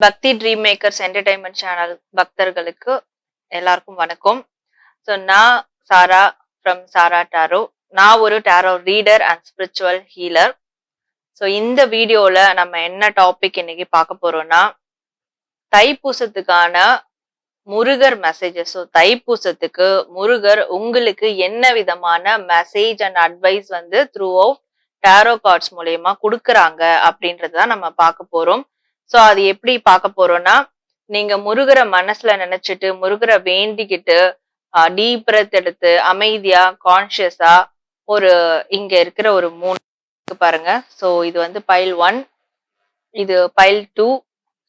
பக்தி dream makers entertainment channel பக்தர்களுக்கு எல்லாருக்கும் வணக்கம். ஸோ நான் சாரா ஃப்ரம் சாரா டாரோ நான் ஒரு tarot reader and spiritual healer so இந்த வீடியோவில் நம்ம என்ன டாபிக் இன்னைக்கு பார்க்க போறோம்னா தைப்பூசத்துக்கான முருகர் மெசேஜஸ் ஸோ தைப்பூசத்துக்கு முருகர் உங்களுக்கு என்ன விதமான மெசேஜ் அண்ட் அட்வைஸ் வந்து த்ரூ அவுட் டேரோ கார்ட்ஸ் மூலயமா கொடுக்குறாங்க அப்படின்றத தான் நம்ம பார்க்க போறோம். சோ அது எப்படி பார்க்க போறோம்னா நீங்க முருகரை மனசுல நினைச்சிட்டு முருகரை வேண்டிக்கிட்டு டீப் பிரெத் எடுத்து அமைதியா கான்சியஸா ஒரு இங்க இருக்கிற ஒரு மூணு பாருங்க. ஸோ இது வந்து பைல் ஒன் இது பைல் டூ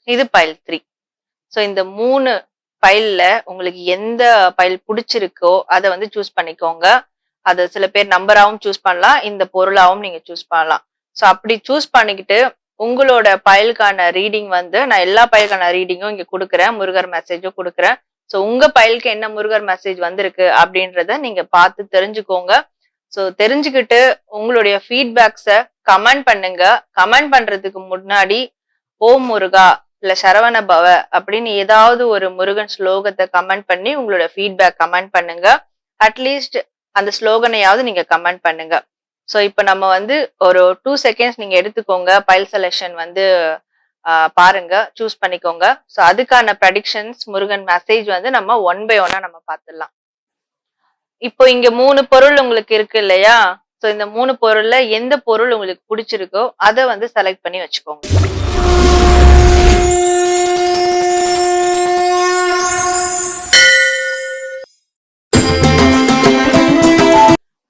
இது பைல் த்ரீ ஸோ இந்த மூணு பைல்ல உங்களுக்கு எந்த பைல் பிடிச்சிருக்கோ அதை வந்து சூஸ் பண்ணிக்கோங்க. அதை சில பேர் நம்பராகவும் சூஸ் பண்ணலாம் இந்த பொருளாகவும் நீங்க சூஸ் பண்ணலாம். ஸோ அப்படி சூஸ் பண்ணிக்கிட்டு உங்களோட பயலுக்கான ரீடிங் வந்து நான் எல்லா பயலுக்கான ரீடிங்கும் இங்க கொடுக்குறேன். முருகர் மெசேஜும் கொடுக்குறேன். ஸோ உங்க பயலுக்கு என்ன முருகர் மெசேஜ் வந்திருக்கு அப்படின்றத நீங்க பார்த்து தெரிஞ்சுக்கோங்க. ஸோ தெரிஞ்சுக்கிட்டு உங்களுடைய ஃபீட்பேக்ஸை கமெண்ட் பண்ணுங்க. கமெண்ட் பண்றதுக்கு முன்னாடி ஓம் முருகா இல்ல சரவண பவ அப்படின்னு ஏதாவது ஒரு முருகன் ஸ்லோகத்தை கமெண்ட் பண்ணி உங்களோட ஃபீட்பேக் கமெண்ட் பண்ணுங்க. அட்லீஸ்ட் அந்த ஸ்லோகனையாவது நீங்க கமெண்ட் பண்ணுங்க. ஸோ இப்போ நம்ம வந்து ஒரு டூ செகண்ட்ஸ் நீங்கள் எடுத்துக்கோங்க. பைல் செலெக்ஷன் வந்து பாருங்க. சூஸ் பண்ணிக்கோங்க. ஸோ அதுக்கான ப்ரடிக்ஷன்ஸ் முருகன் மெசேஜ் வந்து நம்ம ஒன் பை ஒன்னா நம்ம பார்த்துடலாம் இப்போ இங்க மூணு பொருள் உங்களுக்கு இருக்கு இல்லையா? ஸோ இந்த மூணு பொருள்ல எந்த பொருள் உங்களுக்கு பிடிச்சிருக்கோ அதை வந்து செலக்ட் பண்ணி வச்சுக்கோங்க.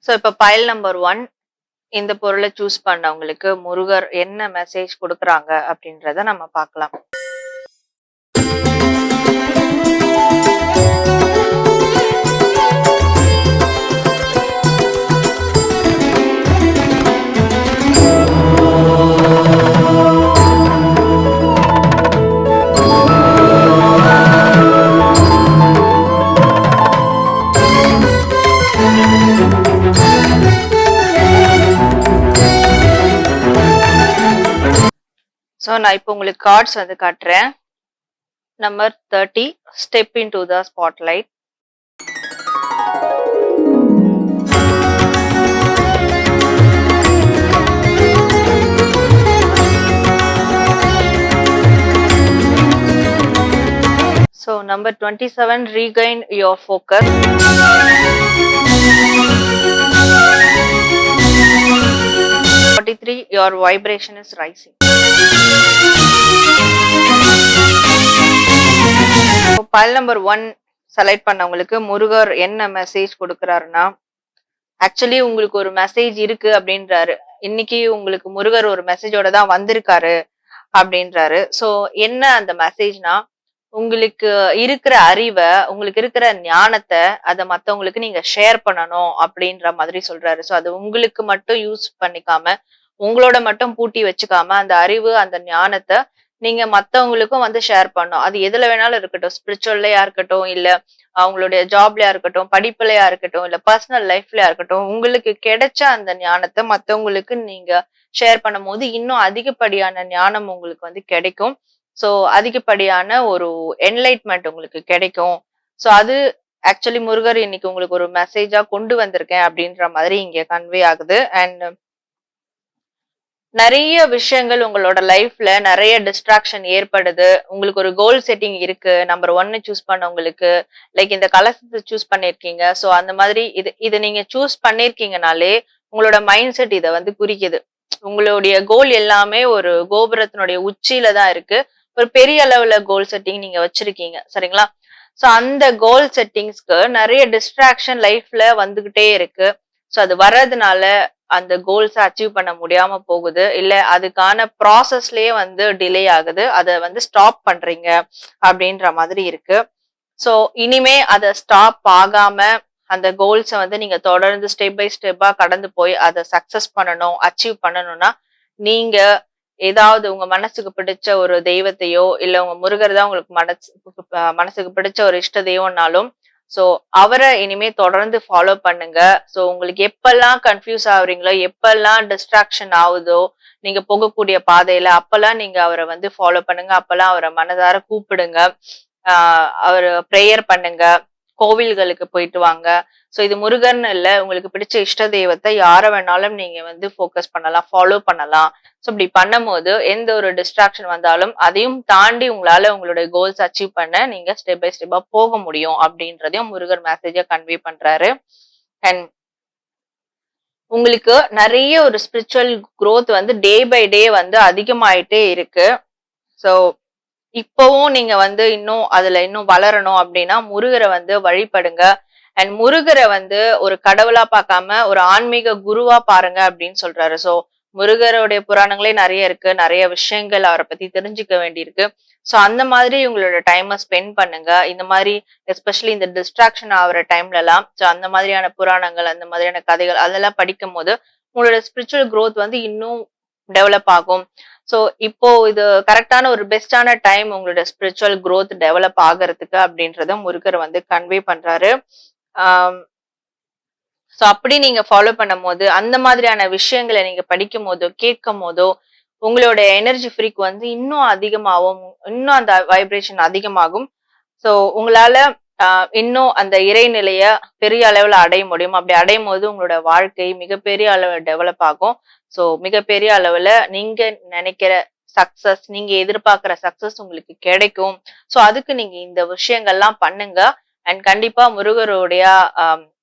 ஸோ இப்போ பைல் நம்பர் ஒன் இந்த பொருளை சூஸ் பண்ணவங்களுக்கு முருகர் என்ன மெசேஜ் கொடுக்குறாங்க அப்படின்றத நம்ம பார்க்கலாம். ஸோ நான் இப்போ உங்களுக்கு கார்ட்ஸ் வந்து காட்டுறேன். Number thirty step into the spotlight so number twenty seven regain your focus forty three your vibration is rising pile number one select பண்ணவங்களுக்கு முருகர் என்ன மெசேஜ் கொடுக்குறாருன்னா ஆக்சுவலி உங்களுக்கு ஒரு மெசேஜ் இருக்கு அப்படின்றாரு. இன்னைக்கு உங்களுக்கு முருகர் ஒரு மெசேஜோட தான் வந்திருக்காரு அப்படின்றாரு. ஸோ என்ன அந்த மெசேஜ்னா உங்களுக்கு இருக்கிற அறிவை உங்களுக்கு இருக்கிற ஞானத்தை அதை மற்றவங்களுக்கு நீங்க ஷேர் பண்ணணும் அப்படின்ற மாதிரி சொல்றாரு. ஸோ அது உங்களுக்கு மட்டும் யூஸ் பண்ணிக்காம உங்களோட மட்டும் பூட்டி வச்சுக்காம அந்த அறிவு அந்த ஞானத்தை நீங்க மத்தவங்களுக்கும் வந்து ஷேர் பண்ணும். அது எதுல வேணாலும் இருக்கட்டும். ஸ்பிரிச்சுவல்லையா இருக்கட்டும் இல்ல அவங்களுடைய ஜாப்லயா இருக்கட்டும் படிப்புலயா இருக்கட்டும் இல்ல பர்சனல் லைஃப்லயா இருக்கட்டும் உங்களுக்கு கிடைச்ச அந்த ஞானத்தை மத்தவங்களுக்கு நீங்க ஷேர் பண்ணும் போது இன்னும் அதிகப்படியான ஞானம் உங்களுக்கு வந்து கிடைக்கும். ஸோ அதிகப்படியான ஒரு என்லைட்மெண்ட் உங்களுக்கு கிடைக்கும். ஸோ அது ஆக்சுவலி முருகர் இன்னைக்கு உங்களுக்கு ஒரு மெசேஜா கொண்டு வந்திருக்கேன் அப்படின்ற மாதிரி இங்க கன்வே ஆகுது. அண்ட் நிறைய விஷயங்கள் உங்களோட லைஃப்ல நிறைய டிஸ்ட்ராக்ஷன் ஏற்படுது. உங்களுக்கு ஒரு கோல் செட்டிங் இருக்கு. நம்பர் ஒன்னு சூஸ் பண்ணவங்களுக்கு லைக் இந்த கலசத்தை சூஸ் பண்ணிருக்கீங்க. ஸோ அந்த மாதிரி இது இதை நீங்க சூஸ் பண்ணிருக்கீங்கனாலே உங்களோட மைண்ட் செட் இதை வந்து குறிக்குது. உங்களுடைய கோல் எல்லாமே ஒரு கோபுரத்தினுடைய உச்சியில தான் இருக்கு. ஒரு பெரிய அளவுல கோல் செட்டிங் நீங்க வச்சிருக்கீங்க. சரிங்களா? ஸோ அந்த கோல் செட்டிங்ஸ்க்கு நிறைய டிஸ்ட்ராக்ஷன் லைஃப்ல வந்துகிட்டே இருக்கு. ஸோ அது வர்றதுனால அந்த கோல்ஸை அச்சீவ் பண்ண முடியாம போகுது. இல்ல அதுக்கான ப்ராசஸ்லயே வந்து டிலே ஆகுது. அதை வந்து ஸ்டாப் பண்றீங்க அப்படின்ற மாதிரி இருக்கு. ஸோ இனிமே அதை ஸ்டாப் ஆகாம அந்த கோல்ஸை வந்து நீங்க தொடர்ந்து ஸ்டெப் பை ஸ்டெப்பா கடந்து போய் அதை சக்சஸ் பண்ணணும் அச்சீவ் பண்ணணும்னா நீங்க ஏதாவது உங்க மனசுக்கு பிடிச்ச ஒரு தெய்வத்தையோ இல்ல உங்க முருகர் தான் உங்களுக்கு மனசு மனசுக்கு பிடிச்ச ஒரு இஷ்ட தெய்வம்னாலும் ஸோ அவரை இனிமே தொடர்ந்து ஃபாலோ பண்ணுங்க. ஸோ உங்களுக்கு எப்பெல்லாம் கன்ஃபியூஸ் ஆகுறீங்களோ எப்பெல்லாம் டிஸ்ட்ராக்ஷன் ஆகுதோ நீங்க போகக்கூடிய பாதையில அப்பெல்லாம் நீங்க அவரை வந்து ஃபாலோ பண்ணுங்க. அப்பெல்லாம் அவரை மனதார கூப்பிடுங்க. அவர் ப்ரேயர் பண்ணுங்க. கோவில்களுக்கு போயிட்டு வாங்க. ஸோ இது முருகன் இல்லை உங்களுக்கு பிடிச்ச இஷ்ட தெய்வத்தை யாரை வேணாலும் நீங்க வந்து ஃபோக்கஸ் பண்ணலாம் ஃபாலோ பண்ணலாம். ஸோ இப்படி பண்ணும்போது எந்த ஒரு டிஸ்ட்ராக்ஷன் வந்தாலும் அதையும் தாண்டி உங்களால உங்களுடைய கோல்ஸ் அச்சீவ் பண்ண நீங்க ஸ்டெப் பை ஸ்டெப்பா போக முடியும் அப்படின்றதையும் முருகர் மெசேஜா கன்வே பண்றாரு. அண்ட் உங்களுக்கு நிறைய ஒரு ஸ்பிரிச்சுவல் க்ரோத் வந்து டே பை டே வந்து அதிகமாயிட்டே இருக்கு. ஸோ இப்பவும் நீங்க வந்து இன்னும் அதுல இன்னும் வளரணும் அப்படின்னா முருகரை வந்து வழிபடுங்க. அண்ட் முருகரை வந்து ஒரு கடவுளா பார்க்காம ஒரு ஆன்மீக குருவா பாருங்க அப்படின்னு சொல்றாரு. ஸோ முருகருடைய புராணங்களே நிறைய இருக்கு. நிறைய விஷயங்கள் அவரை பத்தி தெரிஞ்சுக்க வேண்டியிருக்கு. ஸோ அந்த மாதிரி உங்களோட டைமை ஸ்பெண்ட் பண்ணுங்க. இந்த மாதிரி எஸ்பெஷலி இந்த டிஸ்ட்ராக்ஷன் ஆகிற டைம்ல எல்லாம் ஸோ அந்த மாதிரியான புராணங்கள் அந்த மாதிரியான கதைகள் அதெல்லாம் படிக்கும் போது உங்களோட ஸ்பிரிச்சுவல் க்ரோத் வந்து இன்னும் டெவலப் ஆகும். ஸோ இப்போ இது கரெக்டான ஒரு பெஸ்டான டைம் உங்களோட ஸ்பிரிச்சுவல் க்ரோத் டெவலப் ஆகிறதுக்கு அப்படின்றத முருகர் வந்து கன்வே பண்றாரு. ஸோ அப்படி நீங்க ஃபாலோ பண்ணும் போது அந்த மாதிரியான விஷயங்களை நீங்க படிக்கும் போதோ கேட்கும் போதோ உங்களோட எனர்ஜி ஃப்ரீக் வந்து இன்னும் அதிகமாகும் இன்னும் அந்த வைப்ரேஷன் அதிகமாகும். ஸோ உங்களால ஆஹ், இன்னும் அந்த இறைநிலைய பெரிய அளவுல அடைய முடியும். அப்படி அடையும் போது உங்களோட வாழ்க்கை மிகப்பெரிய அளவு டெவலப் ஆகும். ஸோ மிகப்பெரிய அளவுல நீங்க நினைக்கிற சக்சஸ் நீங்க எதிர்பார்க்கிற சக்சஸ் உங்களுக்கு கிடைக்கும். ஸோ அதுக்கு நீங்க இந்த விஷயங்கள்லாம் பண்ணுங்க. அண்ட் கண்டிப்பா முருகருடைய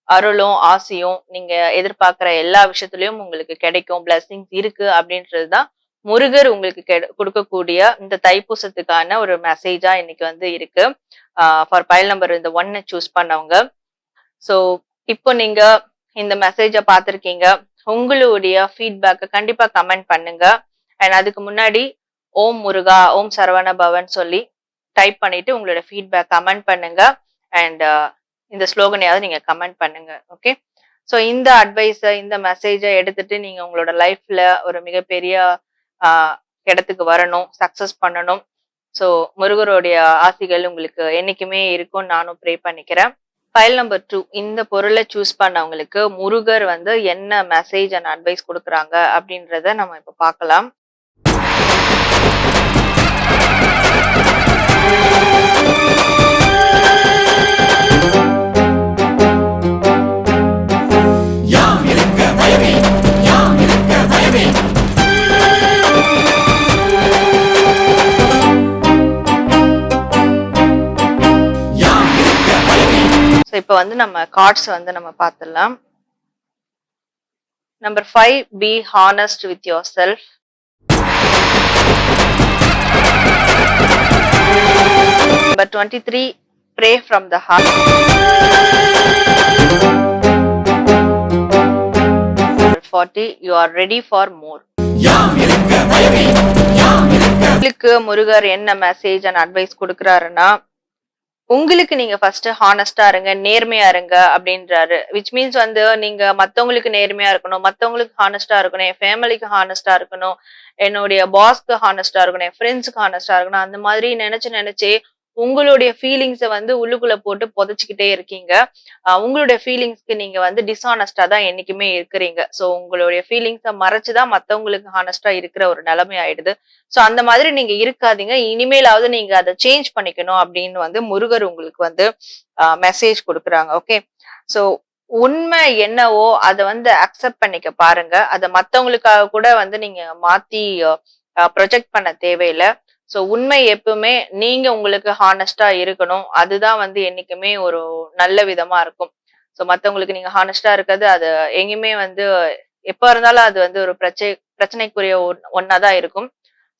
அருளும் ஆசையும் நீங்க எதிர்பார்க்கிற எல்லா விஷயத்துலயும் உங்களுக்கு கிடைக்கும். Blessings இருக்கு அப்படின்றது தான் முருகர் உங்களுக்கு கொடுக்கக்கூடிய இந்த தைப்பூசத்துக்கான ஒரு மெசேஜா இன்னைக்கு வந்து இருக்கு. ஃபார் பயல் நம்பர் இந்த ஒன்னை சூஸ் பண்ணவங்க. ஸோ இப்போ நீங்க இந்த மெசேஜை பார்த்துருக்கீங்க. உங்களுடைய ஃபீட்பேக்கை கண்டிப்பா கமெண்ட் பண்ணுங்க. அண்ட் அதுக்கு முன்னாடி ஓம் முருகா ஓம் சரவண பவன் சொல்லி டைப் பண்ணிட்டு உங்களோட ஃபீட்பேக் கமெண்ட் பண்ணுங்க. அண்ட் இந்த ஸ்லோகனையாவது நீங்க கமெண்ட் பண்ணுங்க. ஓகே ஸோ இந்த அட்வைஸை இந்த மெசேஜை எடுத்துட்டு நீங்க உங்களோட லைஃப்ல ஒரு மிகப்பெரிய இடத்துக்கு வரணும் சக்சஸ் பண்ணணும். ஸோ முருகருடைய ஆசைகள் உங்களுக்கு என்னைக்குமே இருக்கும்னு நானும் ப்ரே பண்ணிக்கிறேன். ஃபைல் நம்பர் டூ இந்த பொருளை சூஸ் பண்ணவங்களுக்கு முருகர் வந்து என்ன மெசேஜ் அண்ட் அட்வைஸ் கொடுக்குறாங்க அப்படின்றத நம்ம இப்போ பார்க்கலாம். வந்து நம்ம கார்ட்ஸ் வந்து நம்ம பார்த்துடலாம் number five be honest with yourself number twenty three pray from the heart forty you are ready for more உங்களுக்கு முருகர் என்ன மெசேஜ் அண்ட் அட்வைஸ் கொடுக்குறாருன்னா உங்களுக்கு நீங்க ஃபர்ஸ்ட் ஹானஸ்டா இருங்க நேர்மையா இருங்க அப்படின்றாரு. விச் மீன்ஸ் வந்து நீங்க மத்தவங்களுக்கு நேர்மையா இருக்கணும் மத்தவங்களுக்கு ஹானஸ்டா இருக்கணும் என் ஃபேமிலிக்கு ஹானஸ்டா இருக்கணும் என்னுடைய பாஸ்க்கு ஹானஸ்டா இருக்கணும் என் ஃப்ரெண்ட்ஸுக்கு ஹானஸ்டா இருக்கணும் அந்த மாதிரி நினைச்சு நினைச்சு உங்களுடைய ஃபீலிங்ஸை வந்து உள்ளுக்குள்ள போட்டு புதைச்சிக்கிட்டே இருக்கீங்க. உங்களுடைய ஃபீலிங்ஸ்க்கு நீங்க வந்து டிஸ்ஹானஸ்டா தான் என்னைக்குமே இருக்கிறீங்க. ஸோ உங்களுடைய ஃபீலிங்ஸை மறைச்சுதான் மற்றவங்களுக்கு ஹானஸ்டா இருக்கிற ஒரு நிலைமை ஆயிடுது. ஸோ அந்த மாதிரி நீங்க இருக்காதீங்க. இனிமேலாவது நீங்க அதை சேஞ்ச் பண்ணிக்கணும் அப்படின்னு வந்து முருகர் உங்களுக்கு வந்து மெசேஜ் கொடுக்குறாங்க. ஓகே ஸோ உண்மை என்னவோ அதை வந்து அக்செப்ட் பண்ணிக்க பாருங்க. அதை மற்றவங்களுக்காக கூட வந்து நீங்க மாத்தி ப்ரொஜெக்ட் பண்ண தேவையில்லை. ஸோ உண்மை எப்பவுமே நீங்க உங்களுக்கு ஹானஸ்டா இருக்கணும். அதுதான் வந்து என்னைக்குமே ஒரு நல்ல விதமா இருக்கும். ஸோ மற்றவங்களுக்கு நீங்க ஹானஸ்டா இருக்கிறது அது எங்கேயுமே வந்து எப்போ இருந்தாலும் அது வந்து ஒரு பிரச்சனை பிரச்சனைக்குரிய ஒன்- தான் இருக்கும்.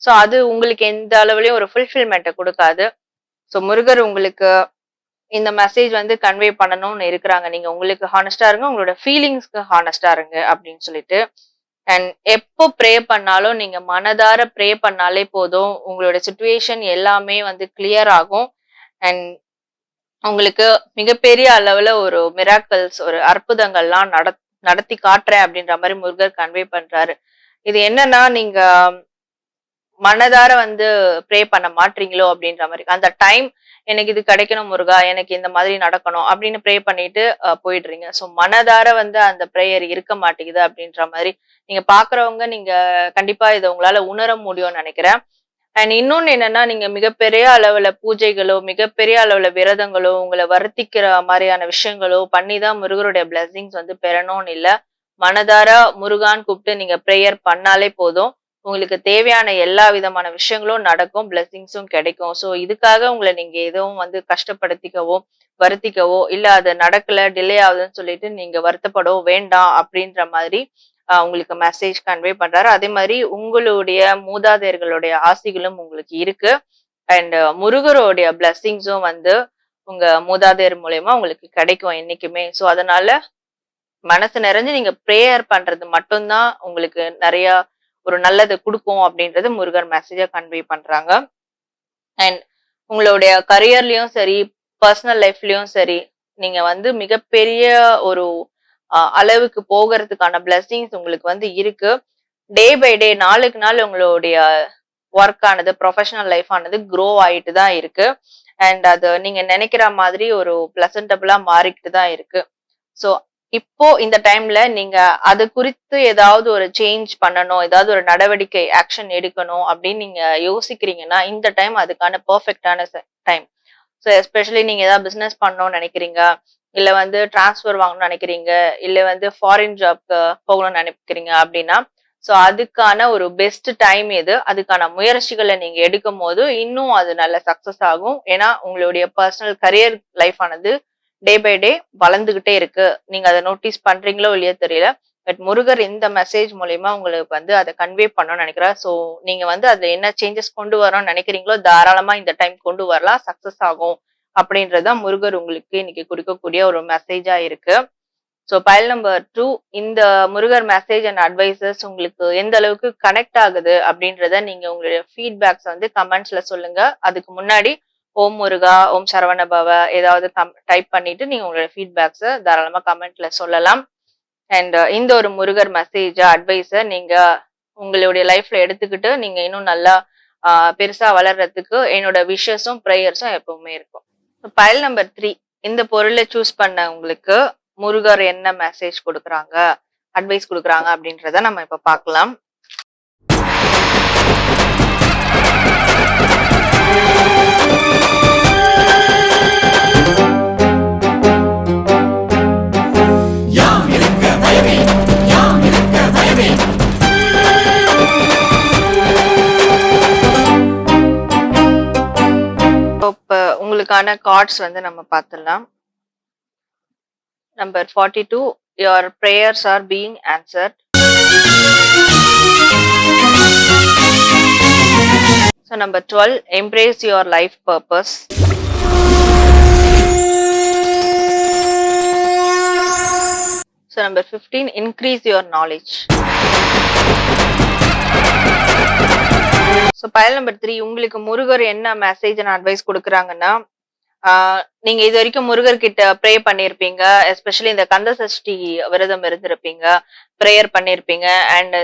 ஸோ அது உங்களுக்கு எந்த அளவுலயும் ஒரு ஃபுல்ஃபில்மெண்ட்டை கொடுக்காது. ஸோ முருகர் உங்களுக்கு இந்த மெசேஜ் வந்து கன்வே பண்ணணும்னு இருக்கிறாங்க. நீங்க உங்களுக்கு ஹானஸ்டா இருங்க உங்களோட ஃபீலிங்ஸ்க்கு ஹானஸ்டா இருங்க அப்படின்னு சொல்லிட்டு அண்ட் எப்போ ப்ரே பண்ணாலும் நீங்க மனதார ப்ரே பண்ணாலே போதும். உங்களோட சுச்சுவேஷன் எல்லாமே வந்து கிளியர் ஆகும். அண்ட் உங்களுக்கு மிகப்பெரிய அளவுல ஒரு மிராக்கல்ஸ் ஒரு அற்புதங்கள்லாம் நட நடத்தி காட்டுறேன் அப்படின்ற மாதிரி முருகர் கன்வே பண்றாரு. இது என்னன்னா நீங்க மனதார வந்து ப்ரே பண்ண மாட்டீங்களோ அப்படின்ற மாதிரி அந்த டைம் எனக்கு இது கிடைக்கணும் முருகா எனக்கு இந்த மாதிரி நடக்கணும் அப்படின்னு ப்ரே பண்ணிட்டு போயிடுறீங்க. ஸோ மனதார வந்து அந்த ப்ரேயர் இருக்க மாட்டேங்குது அப்படின்ற மாதிரி நீங்க பாக்குறவங்க நீங்க கண்டிப்பா இதை உங்களால உணர முடியும்னு நினைக்கிறேன். அண்ட் இன்னொன்னு என்னன்னா நீங்க மிகப்பெரிய அளவுல பூஜைகளோ மிகப்பெரிய அளவுல விரதங்களோ உங்களை வருத்திக்கிற மாதிரியான விஷயங்களோ பண்ணி தான் முருகருடைய பிளெஸிங்ஸ் வந்து பெறணும்னு இல்லை. மனதார முருகான்னு கூப்பிட்டு நீங்க ப்ரேயர் பண்ணாலே போதும். உங்களுக்கு தேவையான எல்லா விதமான விஷயங்களும் நடக்கும் பிளெஸிங்ஸும் கிடைக்கும். ஸோ இதுக்காக உங்களை நீங்க எதுவும் வந்து கஷ்டப்படுத்திக்கவோ வருத்திக்கவோ இல்ல அது நடக்கல டிலே ஆகுதுன்னு சொல்லிட்டு நீங்க வருத்தப்படவோ வேண்டாம் அப்படின்ற மாதிரி உங்களுக்கு மெசேஜ் கன்வே பண்றாரு. அதே மாதிரி உங்களுடைய மூதாதையர்களுடைய ஆசைகளும் உங்களுக்கு இருக்கு. அண்ட் முருகருடைய பிளஸ்ஸிங்ஸும் வந்து உங்க மூதாதையர் மூலயமா உங்களுக்கு கிடைக்கும் என்னைக்குமே. ஸோ அதனால மனசு நிறைஞ்சு நீங்க ப்ரேயர் பண்றது மட்டும்தான் உங்களுக்கு நிறைய ஒரு நல்லது கொடுக்கும் அப்படின்றது முருகர் மெசேஜை கன்வே பண்றாங்க. அண்ட் உங்களுடைய கரியர்லயும் சரி பர்சனல் லைஃப்லயும் சரி நீங்க வந்து மிகப்பெரிய ஒரு அளவுக்கு போகிறதுக்கான பிளஸ்ஸிங்ஸ் உங்களுக்கு வந்து இருக்கு. டே பை டே நாளுக்கு நாள் உங்களுடைய ஒர்க் ஆனது ப்ரொஃபஷனல் லைஃப் ஆனது க்ரோ ஆயிட்டு தான் இருக்கு. அண்ட் அது நீங்க நினைக்கிற மாதிரி ஒரு பிளசன்டபுளா மாறிக்கிட்டு தான் இருக்கு. ஸோ இப்போ இந்த டைம்ல நீங்க அது குறித்து ஏதாவது ஒரு சேஞ்ச் பண்ணணும் ஏதாவது ஒரு நடவடிக்கை ஆக்ஷன் எடுக்கணும் அப்படின்னு நீங்க யோசிக்கிறீங்கன்னா இந்த டைம் அதுக்கான பெர்ஃபெக்டான டைம் ஸோ எஸ்பெஷலி நீங்க ஏதாவது பிசினஸ் பண்ணணும்னு நினைக்கிறீங்க இல்ல வந்து டிரான்ஸ்ஃபர் வாங்கணும்னு நினைக்கிறீங்க இல்ல வந்து ஃபாரின் ஜாப்க்கு போகணும்னு நினைக்கிறீங்க அப்படின்னா ஸோ அதுக்கான ஒரு பெஸ்ட் டைம் எது? அதுக்கான முயற்சிகளை நீங்க எடுக்கும் போது இன்னும் அது நல்ல சக்சஸ் ஆகும். ஏன்னா உங்களுடைய பர்சனல் கரியர் லைஃப் ஆனது டே பை டே வளர்ந்துகிட்டே இருக்கு. நீங்க அதை நோட்டீஸ் பண்றீங்களோ இல்லையோ தெரியல. பட் முருகர் இந்த மெசேஜ் மூலயமா உங்களுக்கு வந்து அதை கன்வே பண்ணணும்னு நினைக்கிறேன் ஸோ நீங்க வந்து அதுல என்ன சேஞ்சஸ் கொண்டு வரணும்னு நினைக்கிறீங்களோ தாராளமா இந்த டைம் கொண்டு வரலாம். சக்சஸ் ஆகும் அப்படின்றதுதான் முருகர் உங்களுக்கு இன்னைக்கு கொடுக்கக்கூடிய ஒரு மெசேஜா இருக்கு. ஸோ பயல் நம்பர் டூ இந்த முருகர் மெசேஜ் அண்ட் அட்வைசஸ் உங்களுக்கு எந்த அளவுக்கு கனெக்ட் ஆகுது அப்படின்றத நீங்க உங்களுடைய ஃபீட்பேக்ஸ் வந்து கமெண்ட்ஸ்ல சொல்லுங்க. அதுக்கு முன்னாடி ஓம் முருகா ஓம் சரவண பவ ஏதாவது டைப் பண்ணிட்டு நீங்க உங்களோட ஃபீட்பேக்ஸை தாராளமா கமெண்ட்ல சொல்லலாம். அண்ட் இந்த ஒரு முருகர் மெசேஜ் அட்வைஸை நீங்க உங்களுடைய லைஃப்ல எடுத்துக்கிட்டு நீங்க இன்னும் நல்லா பெருசாக பெருசா வளர்றதுக்கு என்னோட விஷஸும் ப்ரேயர்ஸும் எப்பவுமே இருக்கும். பயல் நம்பர் த்ரீ இந்த பொருளை சூஸ் பண்ண உங்களுக்கு முருகர் என்ன மெசேஜ் கொடுக்குறாங்க அட்வைஸ் கொடுக்குறாங்க அப்படின்றத நம்ம இப்ப பார்க்கலாம். அதுக்கான கார்ட்ஸ் வந்து நம்ம பார்த்துடலாம். Number forty two your prayers are being answered so number twelve embrace your life purpose so number fifteen increase your knowledge so pile number three உங்களுக்கு முருகர் என்ன மெசேஜ் அண்ட் அட்வைஸ் கொடுக்குறாங்கன்னா நீங்க இது வரைக்கும் முருகர் கிட்ட ப்ரே பண்ணியிருப்பீங்க எஸ்பெஷலி இந்த கந்த சஷ்டி விரதம் இருந்திருப்பீங்க ப்ரேயர் பண்ணியிருப்பீங்க அண்ட்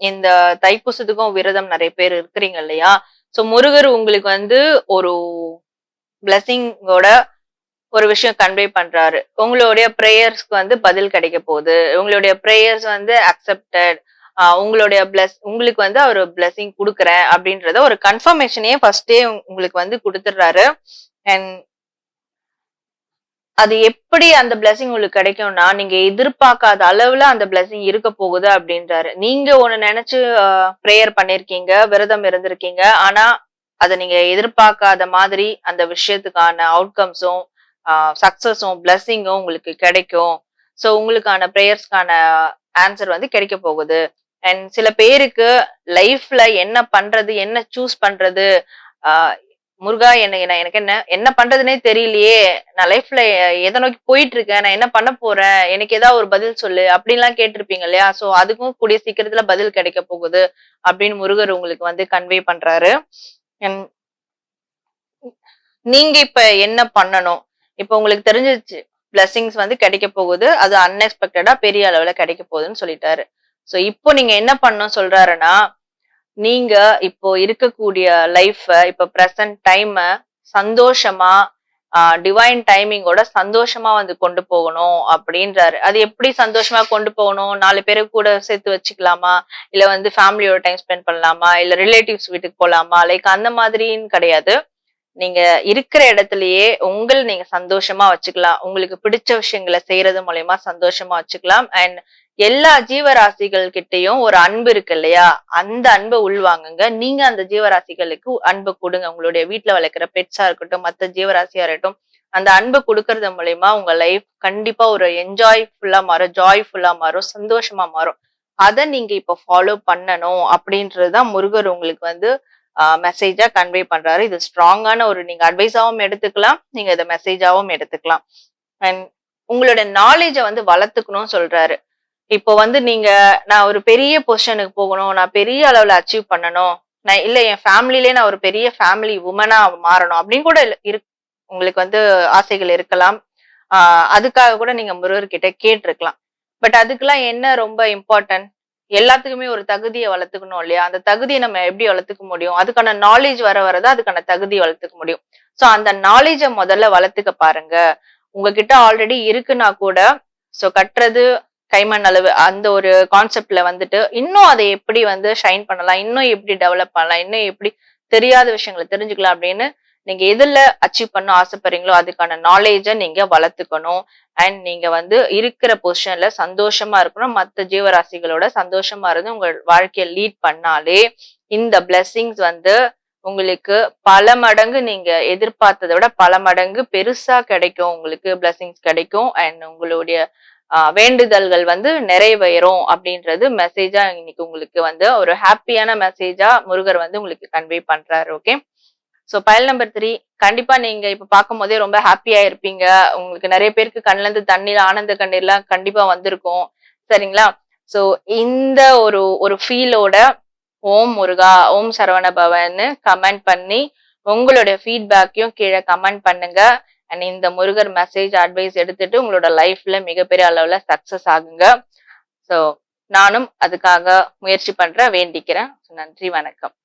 இந்த தைப்பூசத்துக்கும் விரதம் நிறைய பேர் இருக்கிறீங்க இல்லையா? ஸோ முருகர் உங்களுக்கு வந்து ஒரு பிளெஸிங்கோட ஒரு விஷயம் கன்வே பண்றாரு. உங்களுடைய ப்ரேயர்ஸ்க்கு வந்து பதில் கிடைக்க போகுது. உங்களுடைய ப்ரேயர்ஸ் வந்து அக்செப்டட் உங்களுடைய பிளஸ் உங்களுக்கு வந்து அவர் பிளெஸிங் கொடுக்குறேன் அப்படின்றத ஒரு கன்ஃபர்மேஷனே ஃபர்ஸ்டே உங்களுக்கு வந்து கொடுத்துடுறாரு. அண்ட் அது எப்படி அந்த பிளெஸிங் உங்களுக்கு கிடைக்கும்னா நீங்க எதிர்பார்க்காத அளவுல அந்த பிளெஸிங் இருக்க போகுது அப்படின்றாரு. நீங்க ஒண்ணு நினைச்சு ப்ரேயர் பண்ணிருக்கீங்க விரதம் இருந்திருக்கீங்க ஆனா அதை நீங்க எதிர்பார்க்காத மாதிரி அந்த விஷயத்துக்கான அவுட்கம்ஸும் சக்சஸும் பிளெஸிங்கும் உங்களுக்கு கிடைக்கும். ஸோ உங்களுக்கான ப்ரேயர்ஸ்க்கான ஆன்சர் வந்து கிடைக்க போகுது. அண்ட் சில பேருக்கு லைஃப்ல என்ன பண்றது என்ன சூஸ் பண்றது ஆஹ் முருகா என்ன எனக்கு என்ன என்ன பண்றதுனே தெரியலையே. நான் லைஃப்ல எதை நோக்கி போயிட்டு இருக்கேன் நான் என்ன பண்ண போறேன் எனக்கு ஏதாவது ஒரு பதில் சொல்லு அப்படின்லாம் கேட்டிருப்பீங்க இல்லையா? சோ அதுக்கும் கூடிய சீக்கிரத்துல பதில் கிடைக்க போகுது அப்படின்னு முருகர் உங்களுக்கு வந்து கன்வே பண்றாரு. நீங்க இப்ப என்ன பண்ணணும்? இப்ப உங்களுக்கு தெரிஞ்சிச்சு பிளஸ்ஸிங்ஸ் வந்து கிடைக்க போகுது அது அன்எக்ஸ்பெக்டடா பெரிய அளவுல கிடைக்க போகுதுன்னு சொல்லிட்டாரு. சோ இப்போ நீங்க என்ன பண்ணணும் சொல்றாருன்னா நீங்க இப்போ இருக்கக்கூடிய லைஃப இப்ப பிரசன்ட் டைம சந்தோஷமா டிவைன் டைமிங்கோட சந்தோஷமா வந்து கொண்டு போகணும் அப்படின்றாரு. அது எப்படி சந்தோஷமா கொண்டு போகணும்? நாலு பேரு கூட சேர்த்து வச்சுக்கலாமா? இல்ல வந்து ஃபேமிலியோட டைம் ஸ்பெண்ட் பண்ணலாமா? இல்ல ரிலேட்டிவ்ஸ் வீட்டுக்கு போலாமா? லைக் அந்த மாதிரின்னு கிடையாது. நீங்க இருக்கிற இடத்துலயே உங்கள் நீங்க சந்தோஷமா வச்சுக்கலாம். உங்களுக்கு பிடிச்ச விஷயங்களை செய்யறது மூலயமா சந்தோஷமா வச்சுக்கலாம். அண்ட் எல்லா ஜீவராசிகள் கிட்டயும் ஒரு அன்பு இருக்கு இல்லையா? அந்த அன்பை உள்வாங்குங்க. நீங்க அந்த ஜீவராசிகளுக்கு அன்பு கொடுங்க. உங்களுடைய வீட்டுல வளர்க்குற பெட்ஸா இருக்கட்டும் மத்த ஜீவராசியா இருக்கட்டும் அந்த அன்பு கொடுக்கறது மூலயமா உங்க லைஃப் கண்டிப்பா ஒரு என்ஜாய்ஃபுல்லா மாறும் ஜாய்ஃபுல்லா மாறும் சந்தோஷமா மாறும். அதை நீங்க இப்ப ஃபாலோ பண்ணணும் அப்படின்றதுதான் முருகர் உங்களுக்கு வந்து மெசேஜா கன்வே பண்றாரு. இது ஸ்ட்ராங்கான ஒரு நீங்க அட்வைஸாவும் எடுத்துக்கலாம். நீங்க இதை மெசேஜாவும் எடுத்துக்கலாம். அண்ட் உங்களோட நாலேஜை வந்து வளர்த்துக்கணும்னு சொல்றாரு. இப்போ வந்து நீங்க நான் ஒரு பெரிய பொசிஷனுக்கு போகணும். நான் பெரிய அளவுல அச்சீவ் பண்ணணும். நான் இல்லை என் ஃபேமிலிலே நான் ஒரு பெரிய ஃபேமிலி உமனா மாறணும். அப்படின்னு கூட இரு உங்களுக்கு வந்து ஆசைகள் இருக்கலாம். அதுக்காக கூட நீங்க முருகர்கிட்ட கேட்டிருக்கலாம். பட் அதுக்கெல்லாம் என்ன ரொம்ப இம்பார்ட்டன்ட் எல்லாத்துக்குமே ஒரு தகுதியை வளர்த்துக்கணும் இல்லையா? அந்த தகுதியை நம்ம எப்படி வளர்த்துக்க முடியும்? அதுக்கான நாலேஜ் வர வரதான் அதுக்கான தகுதி வளர்த்துக்க முடியும். ஸோ அந்த நாலேஜை முதல்ல வளர்த்துக்க பாருங்க. உங்ககிட்ட ஆல்ரெடி இருக்குன்னா கூட ஸோ கட்டுறது கைமண் அளவு அந்த ஒரு கான்செப்ட்ல வந்துட்டு இன்னும் அதை எப்படி வந்து ஷைன் பண்ணலாம்? இன்னும் எப்படி டெவலப் பண்ணலாம்? இன்னும் எப்படி தெரியாத விஷயங்களை தெரிஞ்சுக்கலாம் அப்படின்னு நீங்க எதுல அச்சீவ் பண்ண ஆசைப்படுறீங்களோ அதுக்கான நாலேஜை நீங்க வளர்த்துக்கணும். அண்ட் நீங்க வந்து இருக்கிற பொசிஷன்ல சந்தோஷமா இருக்கணும். மற்ற ஜீவராசிகளோட சந்தோஷமா இருந்து உங்க வாழ்க்கையை லீட் பண்ணாலே இந்த பிளெஸ்ஸிங்ஸ் வந்து உங்களுக்கு பல மடங்கு நீங்க எதிர்பார்த்ததை விட பல மடங்கு பெருசா கிடைக்கும். உங்களுக்கு blessings கிடைக்கும். அண்ட் உங்களுடைய வேண்டுதல்கள் வந்து நிறைவேறும் அப்படின்றது மெசேஜா இன்னைக்கு உங்களுக்கு வந்து ஒரு ஹாப்பியான மெசேஜா முருகர் வந்து உங்களுக்கு கன்வே பண்றாரு. Okay so pile number three கண்டிப்பா நீங்க இப்ப பார்க்கும் போதே ரொம்ப ஹாப்பியா இருப்பீங்க. உங்களுக்கு நிறைய பேருக்கு கண்ணுல இருந்து தண்ணீர் ஆனந்த கண்ணீர்லாம் கண்டிப்பா வந்திருக்கும். சரிங்களா? ஸோ இந்த ஒரு ஒரு ஃபீலோட ஓம் முருகா ஓம் சரவண பவன்னு கமெண்ட் பண்ணி உங்களுடைய ஃபீட்பேக்கையும் கீழே கமெண்ட் பண்ணுங்க. அண்ட் இந்த முருகர் மெசேஜ் அட்வைஸ் எடுத்துட்டு உங்களோட லைஃப்ல மிகப்பெரிய அளவுல சக்சஸ் ஆகுங்க. ஸோ நானும் அதுக்காக முயற்சி பண்ற வேண்டிக்கிறேன். நன்றி வணக்கம்.